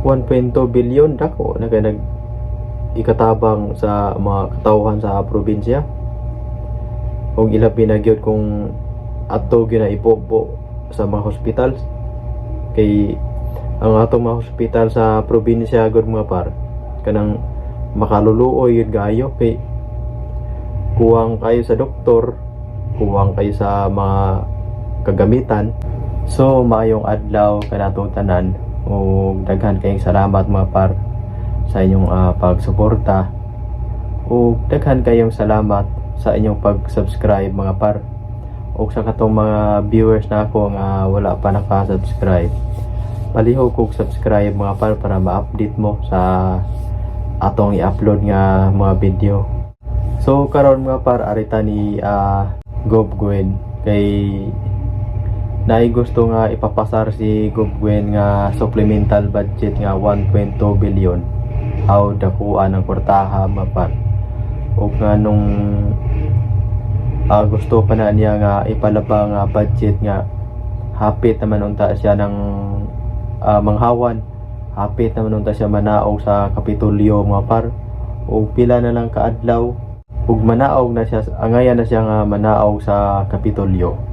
1.2 billion dako na kay nag ikatabang sa mga katawhan sa probinsya. Kung ilabi na gyud kung ato gyud na ipobo sa mga hospitals kay ang atong mga hospital sa probinsya gud mga par kanang makaluluoy yun gayo kay kuwang kayo sa doktor kuwang kayo sa mga kagamitan. So maayong adlaw kanatong tanan o daghan kayong salamat mga par sa inyong ah, pagsuporta. O daghan kayong salamat sa inyong pag-subscribe mga par. O sa katong mga viewers na ako nga wala pa naka-subscribe. Palihog kog subscribe mga par para ma-update mo sa atong i-upload nga mga video. So karon mga par arita ni ah, Gob Gwen. Kay naay gusto nga ipapasar si Gob Gwen nga supplemental budget nga 1.2 billion. How dakuan ang kwartaha mga par ug nga nung ah, gusto pa na niya nga ipalabang nga budget nga hapit naman unta siya ng ah, manghawan. Hapit naman unta siya manaog sa kapitulyo mga par. Ug pila na lang kaadlaw. Ug manaog na siya angayan na siya nga manaog sa kapitulyo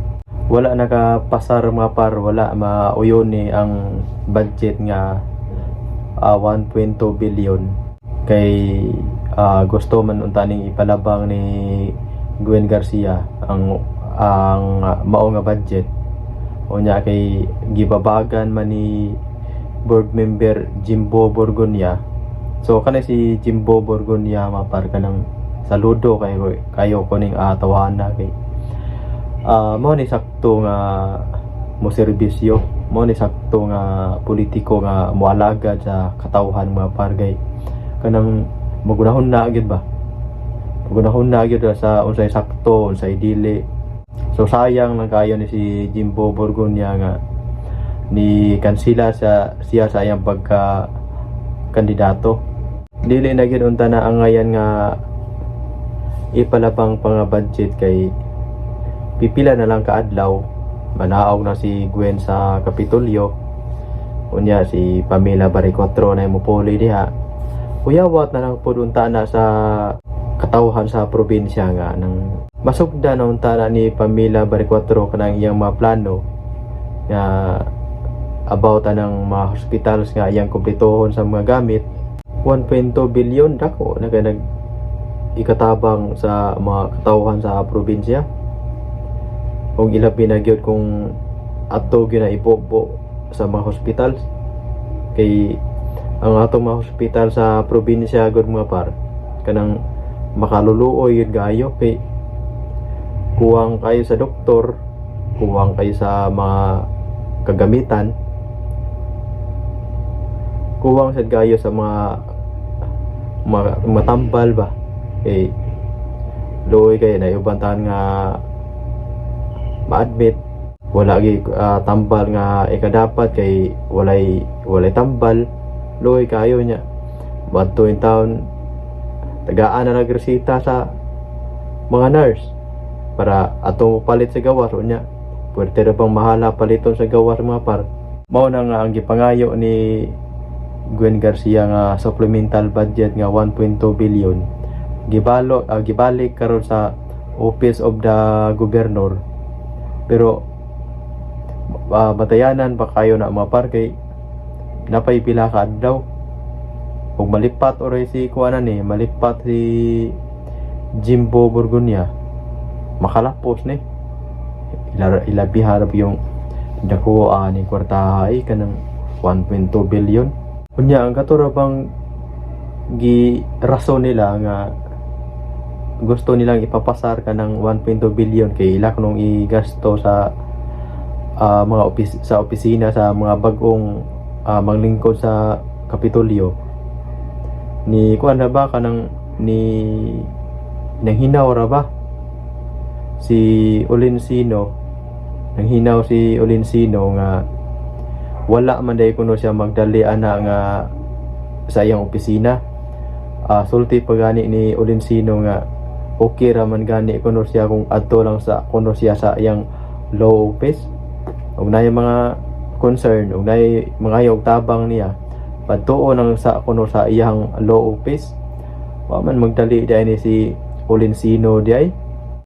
wala nakapasar mga par wala. Mauyon ni ang budget nga ah, 1.2 billion. Kay ah, gusto man unta ning ipalabang ni Gwen Garcia ang ang ah, mao nga budget. Unya kay gibabagan man ni board member Jimbo Borgonya so kana si Jimbo Borgonya mapar ka ng saludo kayo kayo kuning uh, kay ah mo ni sakto nga mo serbisyo mo ni sakto nga politiko nga moalagad sa katawhan mga pargay kanang magunahon na gid ba? Magunahon na gid sa unsay sakto unsay dili? So sayang lang kayo ni si Jimbo Borgonya nga ni kansila sa siya sa iyang pagka kandidato dili na gid unta na ang ngayan nga ipalabang pa nga budget kay pipila na lang kaadlaw. Manaog na si Gwen sa Kapitolyo. Unya si Pamela Baricotro na mupuli diha. Uyawat na lang pud na sa katawhan sa probinsya nga nang masugda na unta na ni Pamela Baricotro kanang iyang mga plano nga about anang mga hospitals nga iyang kumpletohon sa mga gamit. 1.2 billion dako na nag ikatabang sa mga katawhan sa probinsya kung ilabi na gyud kung ato gyud na ipobo sa mga hospitals kay ang atong mga hospital sa probinsya gud mga par. Kanang makaluluoy yun gayo kay kuwang kayo sa doktor kuwang kayo sa mga kagamitan kuwang sad gayo sa mga matambal ba? Kay luoy kay na ubantahan nga ma-admit wala gi ah, tambal nga ikadapat kay walay walay tambal. Luoy kayo nya badto in town tagaan na nagresita sa mga nurse para atong palit sa gawas unya pwede ra bang mahala paliton sa gawas mga par? Mao na nga ang gipangayo ni Gwen Garcia nga supplemental budget nga 1.2 billion. Gibalo ah, gibalik karon sa office of the governor pero uh, batayanan pa kayo na mga par kay napay pila ka ug malipat oray si kuanan ni malipat si Jimbo Borgonya makalapos ni. Ila ilabi yung dako ani kwartahay kanang 1.2 billion. Unya ang katura bang gi rason nila nga gusto nilang ipapasar ka ng 1.2 billion kay ila nung igasto sa ah, mga opis sa opisina sa mga bagong ah, manglingkod sa Kapitolyo. Ni kuan na ba kanang ni nang hinaw ra ba? Si Olinsino nang hinaw si Olinsino nga wala man day kuno siya magdali ana nga sa iyang opisina. Ah, sulti pa gani ni Olinsino nga okay ra man gani kuno siya kung adto lang sa kuno siya sa iyang low office ug na mga concern ug na mga hayog tabang niya padtuo ng sa kuno sa iyang law office wa man magdali diay ni si Olensino diay